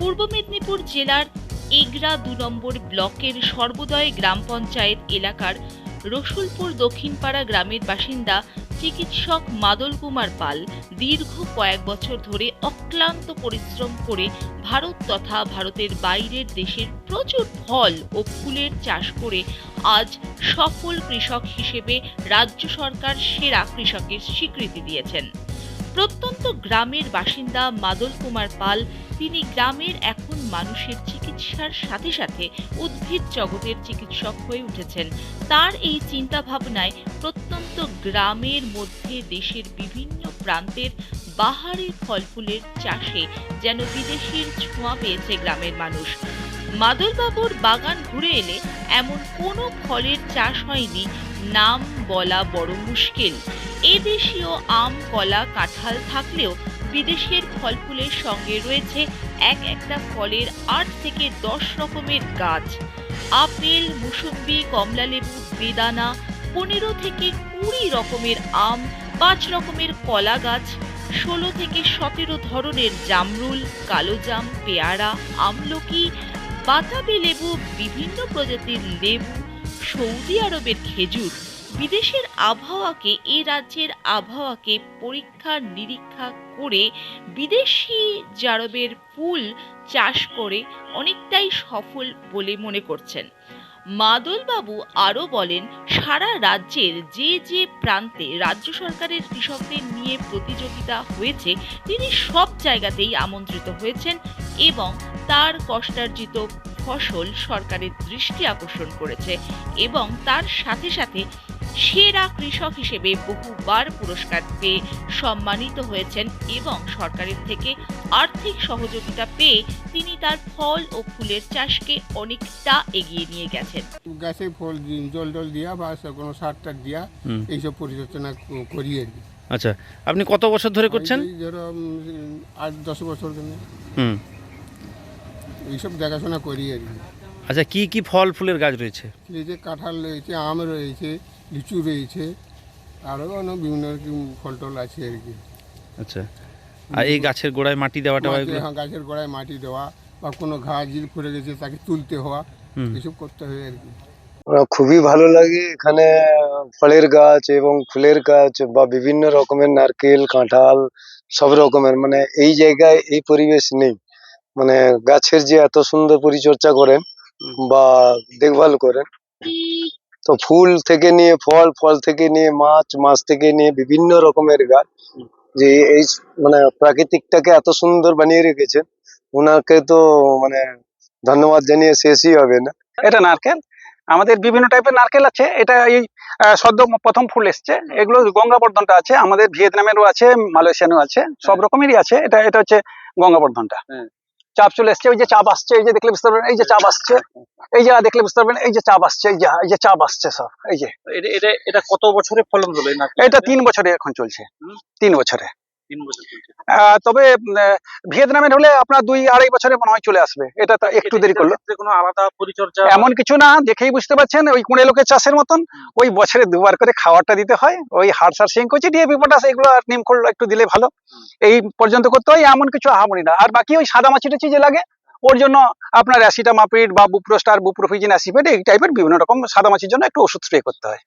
পূর্ব মেদিনীপুর জেলার এগরা দু নম্বর ব্লকের সর্বোদয় গ্রাম পঞ্চায়েত এলাকার রসুলপুর দক্ষিণপাড়া গ্রামের বাসিন্দা চিকিৎসক মাদল কুমার পাল দীর্ঘ কয়েক বছর ধরে অক্লান্ত পরিশ্রম করে ভারত তথা ভারতের বাইরের দেশের প্রচুর ফল ও ফুলের চাষ করে আজ সফল কৃষক হিসেবে রাজ্য সরকার সেরা কৃষকের স্বীকৃতি দিয়েছেন। প্রত্যন্ত গ্রামের বাসিন্দা মাদল কুমার পাল, তিনি গ্রামের এখন মানুষের চিকিৎসার সাথে সাথে উদ্ভিদ জগতের চিকিৎসক হয়ে উঠেছেন। তার এই চিন্তা ভাবনায় প্রত্যন্ত গ্রামের মধ্যে দেশের বিভিন্ন প্রান্তের বাহারি ফল ফুলের চাষে যেন বিদেশির ছোঁয়া পেয়েছে গ্রামের মানুষ। মাদলবাবুর বাগান ঘুরে এলে এমন কোনো ফলের চাষ হয়নি, নাম বলা বড় মুশকিল। এদেশীয় আম, কলা, কাঁঠাল থাকলেও বিদেশের ফল ফুলের সঙ্গে রয়েছে এক একটা ফলের আট থেকে দশ রকমের গাছ। আপেল, মুসুম্বি, কমলালেবু, বেদানা, পনেরো থেকে কুড়ি রকমের আম, পাঁচ রকমের কলা গাছ, ষোলো থেকে সতেরো ধরনের জামরুল কালোজাম পেয়ারা, আমলকি বাতাবি লেবু, বিভিন্ন প্রজাতির লেবু, সৌদি আরবের খেজুর বিদেশের আবহাওয়াকে এই রাজ্যের আবহাওয়াকে পরীক্ষা নিরীক্ষা করে বিদেশি জারবের ফুল চাষ করে অনেকটাই সফল বলে মনে করছেন। মাদলবাবু আরও বলেন, সারা রাজ্যের যে যে প্রান্তে রাজ্য সরকারের কৃষকদের নিয়ে প্রতিযোগিতা হয়েছে, তিনি সব জায়গাতেই আমন্ত্রিত হয়েছেন এবং তার কষ্টার্জিত ফসল সরকারের দৃষ্টি আকর্ষণ করেছে এবং তার সাথে সাথে সেরা কৃষক হিসেবে বহুবার পুরস্কার পেয়ে সম্মানিত হয়েছেন এবং সরকারের থেকে আর্থিক সহযোগিতা পেয়ে তিনি তার ফল ও ফুলের চাষকে অনেকটা এগিয়ে নিয়ে গেছেন। গাছে ফল জল টল দিয়া বা কোনো সার টার দিয়া এইসব পরিচর্যা ক- করি আর কি। আচ্ছা আপনি কত বছর ধরে করছেন? এই ধরো আট দশ বছর কেন হুম। এইসব দেখাশোনা করি আর কি। আচ্ছা কি কি ফল ফুলের গাছ রয়েছে? এই যে কাঁঠাল রয়েছে আম রয়েছে লিচু রয়েছে আরও অনেক বিভিন্ন রকম ফল টল আছে আর কি। আচ্ছা। আর এই গাছের গোড়ায় মাটি দেওয়াটা হ্যাঁ, গাছের গোড়ায় মাটি দেওয়া বা কোনো ঘাস যদি পড়ে গেছে তাকে তুলতে হওয়া এসব করতে হয় আর কি। খুবই ভালো লাগে এখানে ফলের গাছ এবং ফুলের গাছ বা বিভিন্ন রকমের নারকেল কাঁঠাল সব রকমের মানে এই জায়গায় এই পরিবেশ নেই। মানে গাছের যে এত সুন্দর পরিচর্যা করেন বা দেখভাল করেন তো ফুল থেকে নিয়ে ফল ফল থেকে নিয়ে মাছ মাছ থেকে নিয়ে বিভিন্ন রকমের গাছ যে এই মানে প্রাকৃতিকটাকে এত সুন্দর বানিয়ে রেখেছেন ওনাকে তো মানে ধন্যবাদ জানিয়ে শেষই হবে না। এটা নারকেল। আমাদের বিভিন্ন টাইপের নারকেল আছে। এটা এই সদ্য প্রথম ফুল এসছে। এগুলো গঙ্গাবর্ধনটা আছে। আমাদের ভিয়েতনামেরও আছে মালয়েশিয়ানও আছে। সব রকমেরই আছে। এটা এটা হচ্ছে গঙ্গাবর্ধনটা। চাপ চলে এসছে ওই যে চাপ আসছে এই যে দেখলে বুঝতে পারবেন এই যে চাপ আসছে এই যে দেখলে বুঝতে পারবেন এই যে চাপ আসছে এই যে এই যে চাপ আসছে সব এই যে। এটা কত বছরে ফলন হলো এটা তিন বছরে এখন চলছে তিন বছরে। তবে ভিয়েতনামের হলে আপনার দুই আড়াই বছরে মনে হয় চলে আসবে। এটা একটু দেরি করল। কোনো আলাদা পরিচর্যা এমন কিছু না দেখেই বুঝতে পারছেন ওই কুড়ে লোকের চাষের মতন। ওই বছরে দুবার করে খাওয়ারটা দিতে হয়। ওই হাড় সার সিং করছে ডিএপি পটাশ এগুলো আর নিম খোল একটু দিলে ভালো। এই পর্যন্ত করতে হয় এমন কিছু আহামরি না। আর বাকি ওই সাদা মাছি টাছি যে লাগে ওর জন্য আপনার অ্যাসিটামাপিড বা বুপ্রোস্টার বুপ্রোফিজিন অ্যাসিপেট এই টাইপের বিভিন্ন রকম সাদা মাছির জন্য একটু ওষুধ স্প্রে করতে হয়।